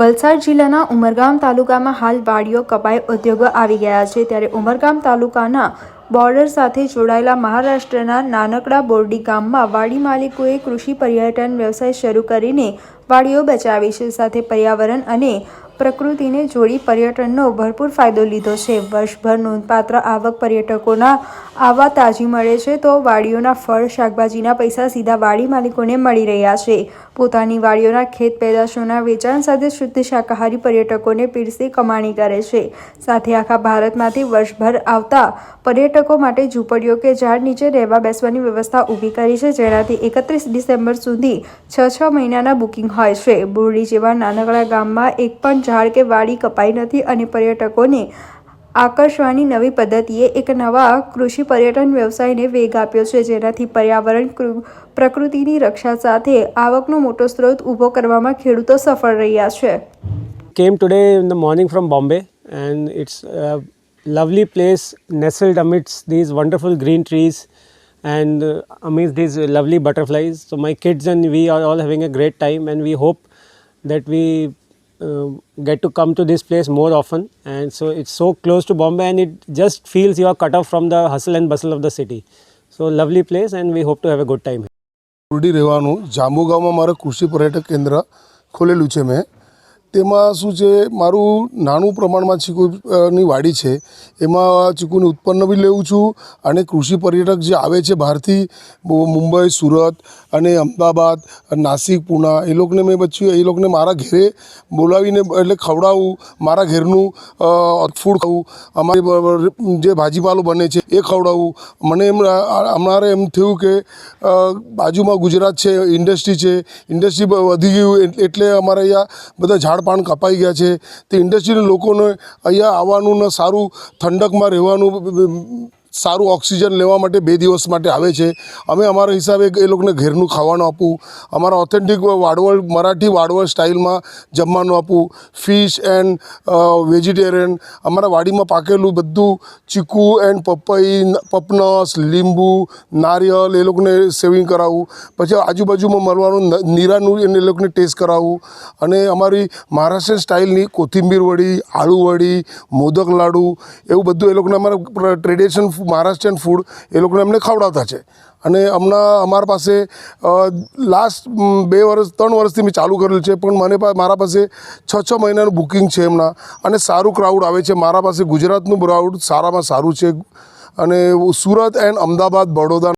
વલસાડ જિલ્લાના ઉમરગામ તાલુકામાં હાલ વાડીઓ, કપાઈ ઉદ્યોગો આવી ગયા છે. ત્યારે ઉમરગામ તાલુકાના બોર્ડર સાથે જોડાયેલા મહારાષ્ટ્રના નાનકડા બોરડી ગામમાં વાડી માલિકોએ કૃષિ પર્યટન વ્યવસાય શરૂ કરીને વાડીઓ બચાવી છે. સાથે પર્યાવરણ અને પ્રકૃતિને જોડી પર્યટનનો ભરપૂર ફાયદો લીધો છે. વર્ષભર નોંધપાત્ર આવક પર્યટકોના આવા તાજી મળે છે તો વાડીઓના ફળ, શાકભાજીના પૈસા સીધા વાડી માલિકોને મળી રહ્યા છે. પોતાની વાડીઓના ખેત પેદાશોના વેચાણ સાથે શુદ્ધ શાકાહારી પર્યટકોને પીરસી કમાણી કરે છે. સાથે આખા ભારતમાંથી વર્ષભર આવતા પર્યટકો માટે ઝૂંપડીઓ કે ઝાડ નીચે રહેવા બેસવાની વ્યવસ્થા ઊભી કરી છે, જેનાથી એકત્રીસ ડિસેમ્બર સુધી છ છ મહિનાના બુકિંગ હોય છે. બોરડી જેવા નાનકડા ગામમાં એક પણ ઝાડ કે વાડી કપાઈ નથી અને પર્યટકોને આકર્ષવાની નવી પદ્ધતિએ એક નવા કૃષિ પર્યટન વ્યવસાયને વેગ આપ્યો છે જેનાથી પર્યાવરણ પ્રકૃતિની રક્ષા સાથે આવકનો મોટો સ્ત્રોત ઊભો કરવામાં ખેડૂતો સફળ રહ્યા છે the morning from Bombay, and it's a lovely place nestled amidst these wonderful green trees and uh, amidst these lovely butterflies. So my kids and we are all having a great time, and we hope that we uh, get to come to this place more often. And so it's so close to Bombay, and it just feels you are cut off from the hustle and bustle of the city. So lovely place, and we hope to have a good time. ઉરડી રહેવાનું જાંબુગાંવમાં મારે કૃષિ પર્યટક કેન્દ્ર ખોલેલું છે મેં તેમાં શું છે, મારું નાનું પ્રમાણમાં ચીકુની વાડી છે. એમાં ચીકુનું ઉત્પન્ન બી લેવું છું અને કૃષિ પર્યટક જે આવે છે બહારથી મુંબઈ, સુરત અને અમદાવાદ, નાસિક, પૂના, એ લોકોને મેં પછી, એ લોકોને મારા ઘરે બોલાવીને, એટલે ખવડાવું, મારા ઘરનું ફૂડ ખાવું અમારી જે ભાજીપાલો બને છે એ ખવડાવું. મને એમ અમારે એમ થયું કે બાજુમાં ગુજરાત છે, ઇન્ડસ્ટ્રી છે, ઇન્ડસ્ટ્રી વધી ગયું એટલે અમારે અહીંયા બધા ઝાડ પાન કપાઈ ગયા છે. તે ઇન્ડસ્ટ્રીના લોકોને અહીંયા આવવાનું ને સારું ઠંડકમાં રહેવાનું સારું ઓક્સિજન લેવા માટે બે દિવસ માટે આવે છે. અમે અમારા હિસાબે એ લોકોને ઘેરનું ખાવાનું આપવું અમારા ઓથેન્ટિક વાડવળ, મરાઠી વાડવળ સ્ટાઇલમાં જમવાનું આપવું ફિશ એન્ડ વેજીટેરિયન અમારા વાડીમાં પાકેલું બધું ચીકુ એન્ડ પપઈ પપનસ, લીંબુ, નારિયેલ એ લોકોને સેવિંગ કરાવવું પછી આજુબાજુમાં મળવાનું નીરાનું એને એ લોકોને ટેસ્ટ કરાવવું અને અમારી મહારાષ્ટ્રીયન સ્ટાઇલની કોથિંબીર વડી, આળુ વડી, મોદક લાડુ એવું બધું એ લોકોને અમારા ટ્રેડિશન મહારાષ્ટ્રીયન ફૂડ એ લોકોને અમને ખવડાવતા છે. અને હમણાં અમારા પાસે લાસ્ટ બે વર્ષ ત્રણ વર્ષથી મેં ચાલુ કરેલું છે, પણ મને મારા પાસે છ છ મહિનાનું બુકિંગ છે હમણાં અને સારું ક્રાઉડ આવે છે. મારા પાસે ગુજરાતનું ક્રાઉડ સારામાં સારું છે. અને સુરત એન્ડ અમદાવાદ, બડોદા